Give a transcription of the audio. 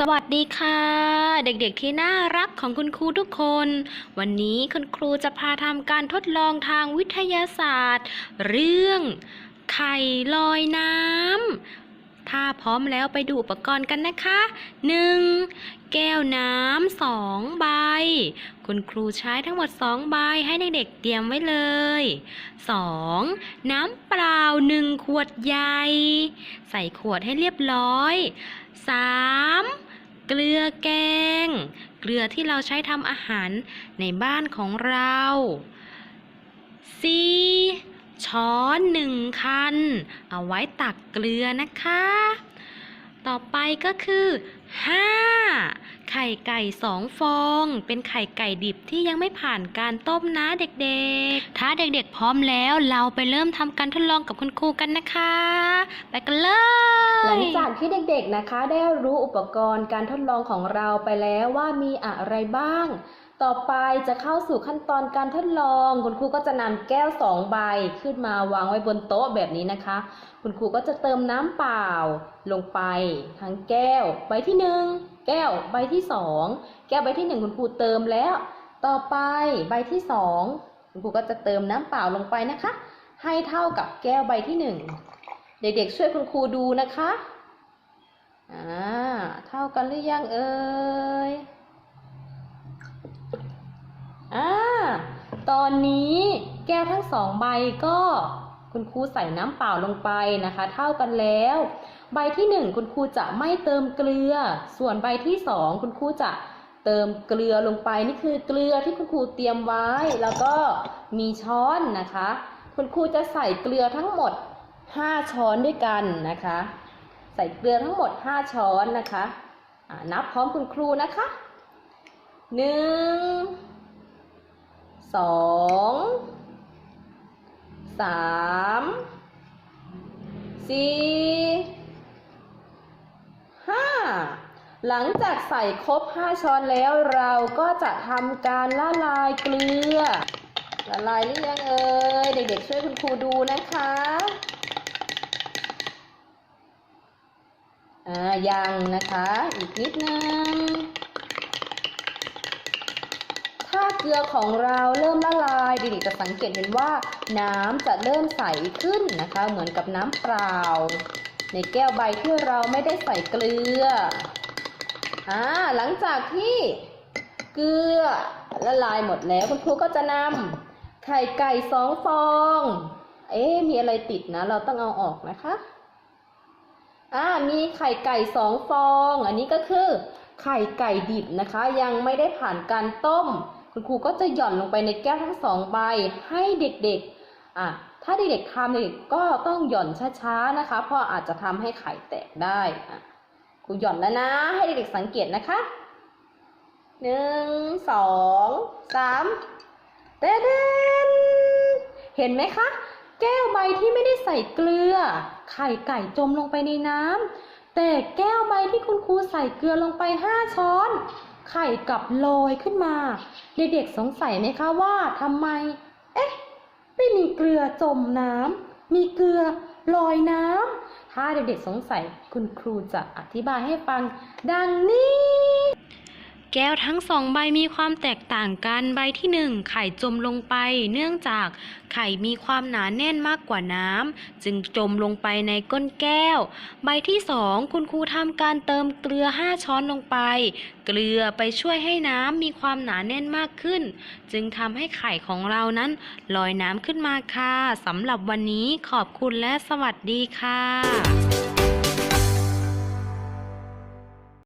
สวัสดีค่ะ เด็กๆที่น่ารักของคุณครูทุกคน วันนี้คุณครูจะพาทำการทดลองทางวิทยาศาสตร์ เรื่องไข่ลอยน้ำถ้าพร้อมแล้วไปดูอุปกรณ์กันนะคะ 1. แก้วน้ำสองใบ คุณครูใช้ทั้งหมด2ใบให้เด็กๆเตรียมไว้เลย 2. น้ำเปล่า1ขวดใหญ่ ใส่ขวดให้เรียบร้อย 3. เกลือแกง เกลือที่เราใช้ทำอาหารในบ้านของเรา 4. ช้อนหนึ่งคัน เอาไว้ตักเกลือนะคะ ต่อไปก็คือ 5. ไข่ไก่สองฟอง เป็นไข่ไก่ดิบที่ยังไม่ผ่านการต้มนะเด็กๆ ถ้าเด็กๆพร้อมแล้วเราไปเริ่มทำการทดลองกับคุณครูกันนะคะ ไปกันเลย หลังจากที่เด็กๆนะคะ ได้รู้อุปกรณ์การทดลองของเราไปแล้วว่ามีอะไรบ้าง ต่อไปจะเข้าสู่ขั้นตอนการทดลอง คุณครูก็จะนำแก้วสองใบขึ้นมาวางไว้บนโต๊ะแบบนี้นะคะ คุณครูก็จะเติมน้ำเปล่า ลงไปทั้งแก้ว ใบที่หนึ่งแก้วใบที่สองแก้วใบที่หนึ่งคุณครูเติมแล้ว ต่อไปใบที่สองคุณครูก็จะเติมน้ำเปล่าลงไปนะคะ ให้เท่ากับแก้วใบที่หนึ่งเด็กๆช่วยคุณครูดูนะคะอ่าเท่ากันหรือยังเอ่ย อ่า ตอนนี้แก้วทั้งสองใบก็คุณครูใส่น้ำเปล่าลงไปนะคะ เท่ากันแล้ว ใบที่หนึ่งคุณครูจะไม่เติมเกลือ ส่วนใบที่สองคุณครูจะเติมเกลือลงไปนี่คือเกลือที่คุณครูเตรียมไว้ แล้วก็มีช้อนนะคะ คุณครูจะใส่เกลือทั้งหมด 5 ช้อนด้วยกันนะคะ ใส่เกลือทั้งหมด 5 ช้อนนะคะนับพร้อมคุณครูนะคะหนึ่ง สองสามสี่ห้าหลังจากใส่ครบ 5 ช้อนแล้วเราก็จะทำการละลายเกลือ ละลายหรือยังเอ่ยเด็กๆช่วยคุณครูดูนะคะอ่ายังนะคะ อีกนิดนึง เกลือของเราเริ่มละลายด็กๆจะสังเกตเห็นว่าน้ำจะเริ่มใสขึ้นนะคะ เหมือนกับน้ำเปล่า ในแก้วใบที่เราไม่ได้ใส่เกลืออ่าหลังจากที่เกลือละลายหมดแล้วคุณครูก็จะนำไข่ไก่สองฟอง เอ๊มีอะไรติดนะ เราต้องเอาออกนะคะอ่ามีไข่ไก่สองฟอง อันนี้ก็คือไข่ไก่ดิบนะคะ ยังไม่ได้ผ่านการต้ม คุณครูก็จะหย่อนลงไปในแก้วทั้งสองใบให้เด็กๆอะถ้าเด็กๆทำเด็กก็ต้องหย่อนช้าๆนะคะเพราะอาจจะทำให้ไข่แตกได้อะครูหย่อนแล้วนะ ให้เด็กๆสังเกตนะคะหนึ่งสองสามเต้เดนเห็นไหมคะ แก้วใบที่ไม่ได้ใส่เกลือ ไข่ไก่จมลงไปในน้ำแต่แก้วใบที่คุณครูใส่เกลือลงไปห้าช้อน ไข่กลับลอยขึ้นมา เด็กๆสงสัยไหมคะว่าทำไม เอ๊ะ ไม่มีเกลือจมน้ำมีเกลือลอยน้ำถ้าเด็กๆสงสัยคุณครูจะอธิบายให้ฟังดังนี้ แก้วทั้งสองใบมีความแตกต่างกัน ใบที่หนึ่งไข่จมลงไป เนื่องจากไข่มีความหนาแน่นมากกว่าน้ำจึงจมลงไปในก้นแก้ว ใบที่สองคุณครูทำการเติมเกลือ 5 ช้อนลงไป เกลือไปช่วยให้น้ำมีความหนาแน่นมากขึ้น จึงทำให้ไข่ของเรานั้นลอยน้ำขึ้นมาค่ะสำหรับวันนี้ขอบคุณและสวัสดีค่ะ